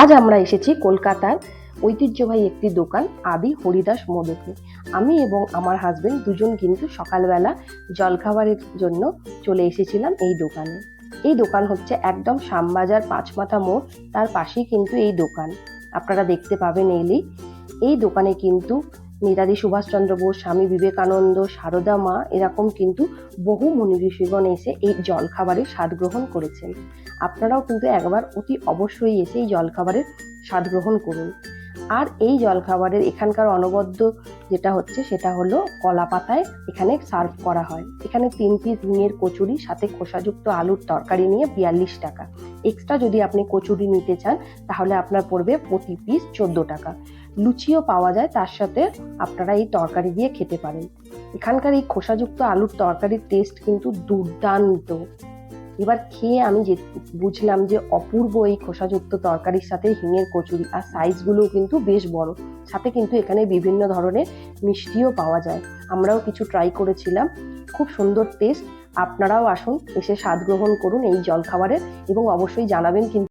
আজ আমরা এসেছি কলকাতার ঐতিহ্যবাহী একটি দোকান, আদি হরিদাস মোদকে। আমি এবং আমার হাজবেন্ড দুজন কিন্তু সকালবেলা জলখাবারের জন্য চলে এসেছিলাম এই দোকানে। এই দোকান হচ্ছে একদম শ্যামবাজার পাঁচমাথা মোড়, তার পাশেই কিন্তু এই দোকান। আপনারা দেখতে পাবেন এলেই এই দোকানে কিন্তু নেতাজি সুভাষচন্দ্র বোস, স্বামী বিবেকানন্দ, সারদা মা এরকম কিন্তু বহু মুনি ঋষিগণ এসে এই জলখাবারের স্বাদ গ্রহণ করেছেন। আপনারাও কিন্তু একবার অতি অবশ্যই এসে এই জলখাবারের স্বাদ গ্রহণ করুন। আর এই জলখাবারের এখানকার অনবদ্য যেটা হচ্ছে সেটা হলো কলা পাতায় এখানে সার্ভ করা হয়। এখানে তিন পিস ঝিঙের কচুরি, সাথে খোসাযুক্ত আলুর তরকারি নিয়ে বিয়াল্লিশ টাকা। এক্সট্রা যদি আপনি কচুরি নিতে চান, তাহলে আপনার পড়বে প্রতি পিস চোদ্দ টাকা। লুচিও পাওয়া যায়, তার সাথে আপনারা এই তরকারি দিয়ে খেতে পারেন। এখানকার এই খোসাযুক্ত আলুর তরকারির টেস্ট কিন্তু দুর্দান্ত। এবার খেয়ে আমি যে বুঝলাম যে অপূর্ব এই খোসাযুক্ত তরকারির সাথে হিঙের কচুরি আর সাইজগুলোও কিন্তু বেশ বড়। সাথে কিন্তু এখানে বিভিন্ন ধরনের মিষ্টিও পাওয়া যায়। আমরাও কিছু ট্রাই করেছিলাম। খুব সুন্দর টেস্ট আপনারাও আসুন, এসে স্বাদ গ্রহণ করুন এই জলখাবারের এবং অবশ্যই জানাবেন কিন্তু